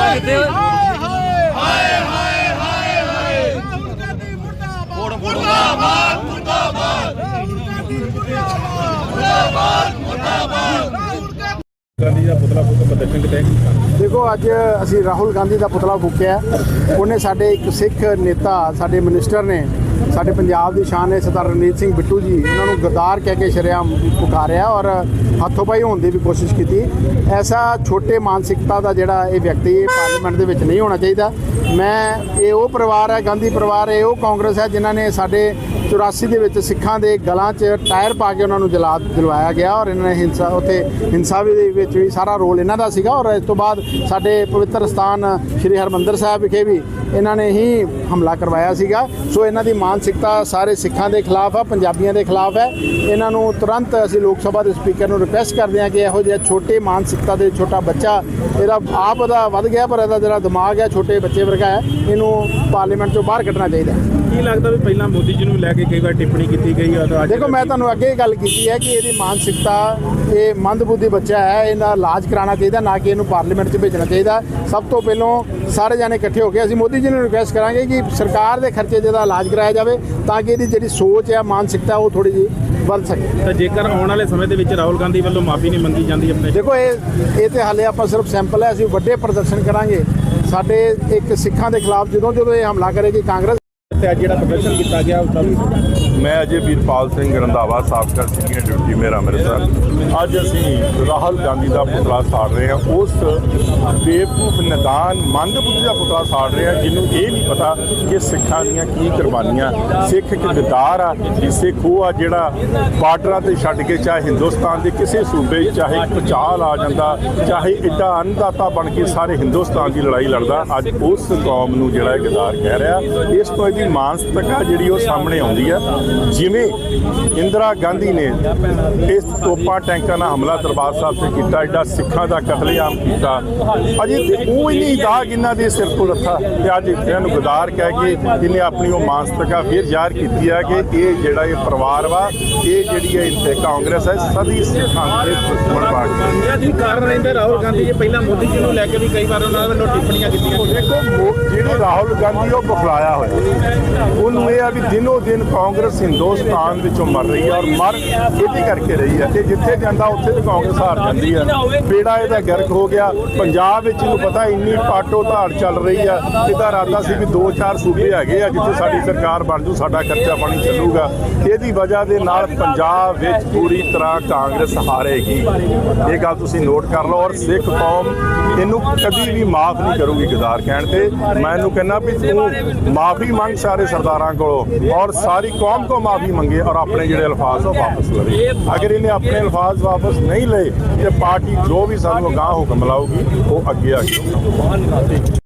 ਆਪਾਂ ਕਿੱਥੇ ਓਏ ਮੁਰਦਾਬਾਦ। ਮੁਰਦਾਬਾਦ ਮੁਰਦਾਬਾਦ। ਮੁਰਦਾਬਾਦ। ਗਾਂਧੀ ਦਾ ਪੁਤਲਾ ਫੂਕ ਪ੍ਰਦਰਸ਼ਨ ਕਿਤੇ ਦੇਖੋ ਅੱਜ ਅਸੀਂ ਰਾਹੁਲ ਗਾਂਧੀ ਦਾ ਪੁਤਲਾ ਫੂਕਿਆ ਉਹਨੇ ਸਾਡੇ ਇੱਕ ਸਿੱਖ ਨੇਤਾ ਸਾਡੇ ਮਿਨਿਸਟਰ ਨੇ ਸਾਡੇ ਪੰਜਾਬ ਦੀ ਸ਼ਾਨ ਹੈ ਸਰਦਾਰ ਰਣਜੀਤ ਸਿੰਘ ਬਿੱਟੂ ਜੀ ਉਹਨਾਂ ਨੂੰ ਗਦਾਰ ਕਹਿ ਕੇ ਸ਼ਰੇਆਮ ਪੁਕਾਰਿਆ ਔਰ ਹੱਥੋਂ ਪਾਈ ਹੋਣ ਦੀ ਵੀ ਕੋਸ਼ਿਸ਼ ਕੀਤੀ। ਐਸਾ ਛੋਟੇ ਮਾਨਸਿਕਤਾ ਦਾ ਜਿਹੜਾ ਇਹ ਵਿਅਕਤੀ ਪਾਰਲੀਮੈਂਟ ਦੇ ਵਿੱਚ ਨਹੀਂ ਹੋਣਾ ਚਾਹੀਦਾ। ਮੈਂ, ਇਹ ਉਹ ਪਰਿਵਾਰ ਹੈ, ਗਾਂਧੀ ਪਰਿਵਾਰ, ਇਹ ਉਹ ਕਾਂਗਰਸ ਹੈ, ਜਿਨ੍ਹਾਂ ਨੇ ਸਾਡੇ 84 ਦੇ ਵਿੱਚ ਸਿੱਖਾਂ ਦੇ ਗਲਾਂ 'ਚ ਟਾਇਰ ਪਾ ਕੇ ਉਹਨਾਂ ਨੂੰ ਜਲਾ ਜਲਵਾਇਆ ਗਿਆ ਔਰ ਇਹਨਾਂ ਨੇ ਹਿੰਸਾ, ਉੱਥੇ ਹਿੰਸਾ ਵੀ ਦੇ ਵਿੱਚ ਵੀ ਸਾਰਾ ਰੋਲ ਇਹਨਾਂ ਦਾ ਸੀਗਾ ਔਰ ਇਸ ਤੋਂ ਬਾਅਦ ਸਾਡੇ ਪਵਿੱਤਰ ਸਥਾਨ ਸ੍ਰੀ ਹਰਮੰਦਰ ਸਾਹਿਬ ਵਿਖੇ ਵੀ ਇਹਨਾਂ ਨੇ ਹੀ ਹਮਲਾ ਕਰਵਾਇਆ ਸੀਗਾ। ਸੋ ਇਹਨਾਂ ਦੀ ਮਾਨਸਿਕਤਾ ਸਾਰੇ ਸਿੱਖਾਂ ਦੇ ਖਿਲਾਫ ਆ, ਪੰਜਾਬੀਆਂ ਦੇ ਖਿਲਾਫ ਹੈ। ਇਹਨਾਂ ਨੂੰ ਤੁਰੰਤ ਅਸੀਂ ਲੋਕ ਸਭਾ ਦੇ ਸਪੀਕਰ ਨੂੰ ਰਿਕੁਐਸਟ ਕਰਦੇ ਹਾਂ ਕਿ ਇਹੋ ਜਿਹਾ ਛੋਟੇ ਮਾਨਸਿਕਤਾ ਦੇ ਛੋਟਾ ਬੱਚਾ ਇਹਦਾ ਆਪ ਦਾ ਵੱਧ ਗਿਆ, ਪਰ ਇਹਦਾ ਜਿਹੜਾ ਦਿਮਾਗ ਹੈ, ਛੋਟੇ ਬੱਚੇ ਵਰਗਾ ਹੈ, ਇਹਨੂੰ ਪਾਰਲੀਮੈਂਟ ਚੋਂ ਬਾਹਰ ਕੱਢਣਾ ਚਾਹੀਦਾ ਕੀ ਲੱਗਦਾ ਵੀ ਪਹਿਲਾਂ ਮੋਦੀ ਜੀ ਨੂੰ ਲੈ ਕੇ ਕਈ ਵਾਰ ਟਿੱਪਣੀ ਕੀਤੀ ਗਈ ਆ ਤਾਂ ਅੱਜ ਦੇਖੋ ਮੈਂ ਤੁਹਾਨੂੰ ਅੱਗੇ ਹੀ ਗੱਲ ਕੀਤੀ ਹੈ ਕਿ ਇਹਦੀ ਮਾਨਸਿਕਤਾ ਇਹ ਮੰਦਬੁੱਧੀ ਬੱਚਾ ਹੈ ਇਹਦਾ ਇਲਾਜ ਕਰਾਉਣਾ ਚਾਹੀਦਾ ਨਾ ਕਿ ਇਹਨੂੰ ਪਾਰਲੀਮੈਂਟ 'ਚ ਭੇਜਣਾ ਚਾਹੀਦਾ। ਸਭ ਤੋਂ ਪਹਿਲਾਂ ਸਾਰੇ ਜਾਣੇ ਇਕੱਠੇ ਹੋ ਕੇ ਅਸੀਂ ਮੋਦੀ ਜੀ ਨੂੰ ਰਿਕੁਐਸਟ ਕਰਾਂਗੇ ਕਿ ਸਰਕਾਰ ਦੇ ਖਰਚੇ 'ਚ ਇਹਦਾ ਇਲਾਜ ਕਰਾਇਆ ਜਾਵੇ ਤਾਂ ਕਿ ਇਹਦੀ ਜਿਹੜੀ ਸੋਚ ਹੈ ਮਾਨਸਿਕਤਾ ਉਹ ਥੋੜੀ ਜਿਹੀ ਵੱਧ ਸਕੇ। ਤਾਂ ਜੇਕਰ ਆਉਣ ਵਾਲੇ ਸਮੇਂ ਦੇ ਵਿੱਚ ਰਾਹੁਲ ਗਾਂਧੀ ਵੱਲੋਂ ਮਾਫੀ ਨਹੀਂ ਮੰਗੀ ਜਾਂਦੀ ਆਪਣੇ। ਦੇਖੋ ਇਹ ਇਹ ਤੇ ਹਾਲੇ ਆਪਾਂ ਸਿਰਫ ਸੈਂਪਲ ਹੈ ਅਸੀਂ ਵੱਡੇ ਪ੍ਰਦਰਸ਼ਨ ਕਰਾਂਗੇ। ਸਾਡੇ ਇੱਕ ਸਿੱਖਾਂ ਦੇ ਖਿਲਾਫ ਜਦੋਂ ਜਦੋਂ ਇਹ ਹਮਲਾ ਕਰੇਗੀ ਕਾਂਗਰਸ ਤੇ ਅੱਜ ਜਿਹੜਾ ਪ੍ਰਦਰਸ਼ਨ ਕੀਤਾ ਗਿਆ ਉਸ ਦਾ ਵੀ ਮੈਂ ਅਜੇ ਵੀਰਪਾਲ ਸਿੰਘ ਰੰਧਾਵਾ, ਸਾਬਕਾ ਸੀਨੀਅਰ ਡਿਊਟੀ ਮੇਰਾ ਅੰਮ੍ਰਿਤਸਰ। ਅੱਜ ਅਸੀਂ ਰਾਹੁਲ ਗਾਂਧੀ ਦਾ ਪੁਤਲਾ ਸਾੜ ਰਹੇ ਹਾਂ। ਉਸ ਬੇਵਕੂਫ, ਨਿਦਾਨ, ਮੰਦਬੁੱਧੀ ਦਾ ਪੁਤਲਾ ਸਾੜ ਰਹੇ ਹਾਂ, ਜਿਹਨੂੰ ਇਹ ਨਹੀਂ ਪਤਾ ਕਿ ਸਿੱਖਾਂ ਦੀਆਂ ਕੀ ਕੁਰਬਾਨੀਆਂ। ਸਿੱਖ ਇੱਕ ਗਦਾਰ ਆ ਕਿ ਸਿੱਖ ਉਹ ਆ ਜਿਹੜਾ ਬਾਰਡਰਾਂ ਤੇ ਛੱਡ ਕੇ ਚਾਹੇ ਹਿੰਦੁਸਤਾਨ ਦੇ ਕਿਸੇ ਸੂਬੇ 'ਚ, ਚਾਹੇ ਪਚਾਲ ਆ ਜਾਂਦਾ, ਚਾਹੇ ਇੱਡਾ ਅੰਨਦਾਤਾ ਬਣ ਕੇ ਸਾਰੇ ਹਿੰਦੁਸਤਾਨ ਦੀ ਲੜਾਈ ਲੜਦਾ, ਅੱਜ ਉਸ ਕੌਮ ਨੂੰ ਜਿਹੜਾ ਗਦਾਰ ਕਹਿ ਰਿਹਾ। ਇਸ ਤੋਂ ਇਹਦੀ ਮਾਨਸਿਕਤਾ ਜਿਹੜੀ ਉਹ ਸਾਹਮਣੇ ਆਉਂਦੀ ਆ। ਜਿਵੇਂ ਇੰਦਰਾ ਗਾਂਧੀ ਨੇ ਇਸ ਤੋਪਾਂ ਟੈਂਕਾਂ ਨਾਲ ਹਮਲਾ ਦਰਬਾਰ ਸਾਹਿਬ ਤੇ ਕੀਤਾ ਐਡਾ ਸਿੱਖਾਂ ਦਾ ਕਤਲੇਆਮ ਕੀਤਾ। ਅਜੇ ਤੇ ਉਹ ਹੀ ਨਹੀਂ ਦਾਗ ਇਹਨਾਂ ਦੇ ਸਿਰ ਤੋਂ ਲੱਥਾ ਤੇ ਅੱਜ ਇਹਨਾਂ ਨੂੰ ਗਦਾਰ ਕਹਿ ਕੇ ਇਹਨੇ ਆਪਣੀ ਉਹ ਮਾਨਸਿਕਤਾ ਫਿਰ ਜ਼ਾਹਰ ਕੀਤੀ ਹੈ ਕਿ ਇਹ ਜਿਹੜਾ ਇਹ ਪਰਿਵਾਰ ਵਾ ਇਹ ਜਿਹੜੀ ਹੈ ਇੱਥੇ ਕਾਂਗਰਸ ਹੈ ਸਦੀ ਸਿੱਖਾਂ ਦੇ ਦੁਸ਼ਮਣ ਇਹ ਜੀ ਕਾਰਨ ਰਹਿੰਦੇ ਰਾਹੁਲ ਗਾਂਧੀ ਜੀ ਪਹਿਲਾਂ ਮੋਦੀ ਜੀ ਨੂੰ ਲੈ ਕੇ ਵੀ ਕਈ ਵਾਰ ਉਹਨਾਂ ਵੱਲੋਂ ਟਿੱਪਣੀਆਂ ਕੀਤੀਆਂ ਦੇਖੋ ਜਿਹੜੇ ਰਾਹੁਲ ਗਾਂਧੀ ਉਹ ਬਖਲਾਇਆ ਹੋਇਆ। ਉਹਨੂੰ ਇਹ ਆ ਵੀ ਦਿਨੋ ਦਿਨ ਕਾਂਗਰਸ ਹਿੰਦੁਸਤਾਨ ਵਿੱਚੋਂ ਮਰ ਰਹੀ ਹੈ ਔਰ ਮਰ ਇਹਦੀ ਕਰਕੇ ਰਹੀ ਹੈ ਤੇ ਜਿੱਥੇ ਜਾਂਦਾ ਉੱਥੇ ਤੇ ਕਾਂਗਰਸ ਹਾਰ ਜਾਂਦੀ ਹੈ। ਬੇੜਾ ਇਹਦਾ ਗਰਕ ਹੋ ਗਿਆ। ਪੰਜਾਬ ਵਿੱਚ ਇਹਨੂੰ ਪਤਾ ਇੰਨੀ ਪਾਟੋ ਧਾੜ ਚੱਲ ਰਹੀ ਹੈ। ਇਹਦਾ ਇਰਾਦਾ ਸੀ ਵੀ ਦੋ ਚਾਰ ਸੂਬੇ ਹੈਗੇ ਆ ਜਿੱਥੇ ਸਾਡੀ ਸਰਕਾਰ ਬਣ ਜੂ, ਸਾਡਾ ਖਰਚਾ ਪਾਣੀ ਚੱਲੂਗਾ। ਇਹਦੀ ਵਜ੍ਹਾ ਦੇ ਨਾਲ ਪੰਜਾਬ ਵਿੱਚ ਪੂਰੀ ਤਰ੍ਹਾਂ ਕਾਂਗਰਸ ਹਾਰੇਗੀ। ਇਹ ਗੱਲ ਤੁਸੀਂ ਨੋਟ ਕਰ ਲਓ ਔਰ ਸਿੱਖ ਕੌਮ ਇਹਨੂੰ ਕਦੀ ਵੀ ਮਾਫ ਨਹੀਂ ਕਰੂਗੀ ਗਦਾਰ ਕਹਿਣ ਤੇ। ਮੈਂ ਇਹਨੂੰ ਕਹਿੰਦਾ ਵੀ ਤੂੰ ਮਾਫੀ ਮੰਗ ਸਾਰੇ ਸਰਦਾਰਾਂ ਕੋਲੋਂ ਔਰ ਸਾਰੀ ਕੌਮ ਕੋ ਮਾਫੀ ਮੰਗੇ ਔਰ ਆਪਣੇ ਜਿਹੜੇ ਅਲਫਾਜ਼ ਉਹ ਵਾਪਸ ਲਵੇ। ਅਗਰ ਇਹਨੇ ਆਪਣੇ ਅਲਫਾਜ਼ ਵਾਪਸ ਨਹੀਂ ਲਏ, ਤੇ ਪਾਰਟੀ ਜੋ ਵੀ ਸਾਨੂੰ ਅਗਾਂਹ ਹੁਕਮ ਲਾਊਗੀ, ਉਹ ਅੱਗੇ ਆ ਕੇ